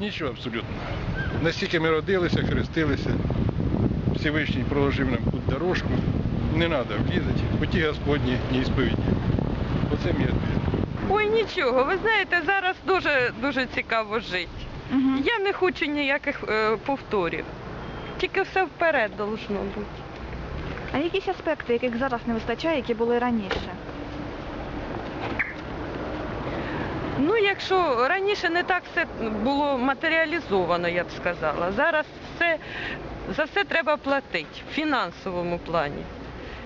Нічого абсолютно. Настільки ми родилися, хрестилися, Всевишній проложив нам путь дорожку. Не треба влізати, путі Господні не ісповіді. Оце мій відповідь. Ой, нічого, ви знаєте, зараз дуже дуже цікаво жити. Угу. Я не хочу ніяких е, повторів. Тільки все вперед должно бути. А якісь аспекти, яких зараз не вистачає, які були раніше? Ну, якщо раніше не так все було матеріалізовано, я б сказала. Зараз все, за все треба платити в фінансовому плані.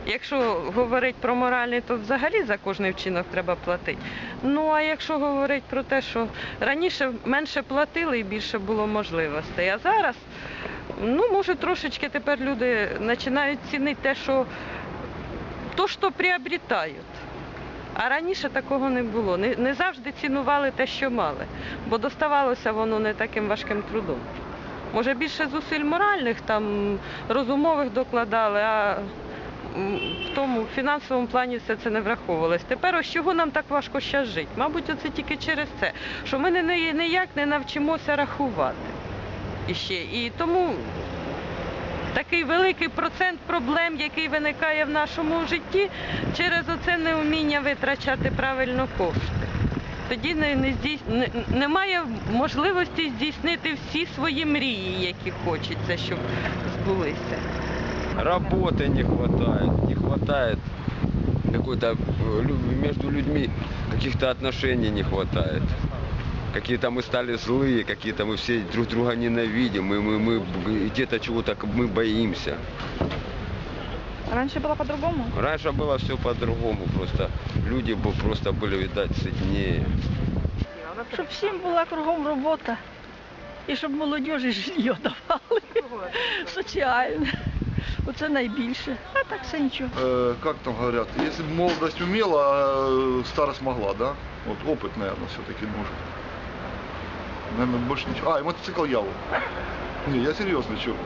Якщо говорити про моральний, то взагалі за кожний вчинок треба платити. Ну а якщо говорити про те, що раніше менше платили і більше було можливостей, а зараз, ну може трошечки тепер люди починають цінити те, що то, що приобретають. А раніше такого не було. Не, не завжди цінували те, що мали, бо доставалося воно не таким важким трудом. Може, більше зусиль моральних, там, розумових докладали, а в тому фінансовому плані все це не враховувалось. Тепер ось чого нам так важко зараз жити? Мабуть, оце тільки через це, що ми не, ніяк не навчимося рахувати. Іще. І тому такий великий процент проблем, який виникає в нашому житті, через оце неуміння витрачати правильно кошти. Тоді не, не здійс... не, немає можливості здійснити всі свої мрії, які хочеться, щоб збулися. Работы не хватает, не хватает какой-то э, между людьми каких-то не хватает Какие-то мы стали злые, какие-то мы все друг друга ненавидим, и мы, мы б- где-то чего-то к- мы боимся. Раніше було по-другому? Раньше было все по-другому, просто люди бы просто были, видать, сильнее. Щоб всім була кругом робота. І щоб молодіжі жилье давали. Соціальне. Оце найбільше. А так все нічого. Э, как там говорят, если бы молодость умела, а э, старость могла, да? Вот опыт, наверное, все-таки нужен. Наверное, больше ничего. А, и мотоцикл Яву. Не, я серьезно, что?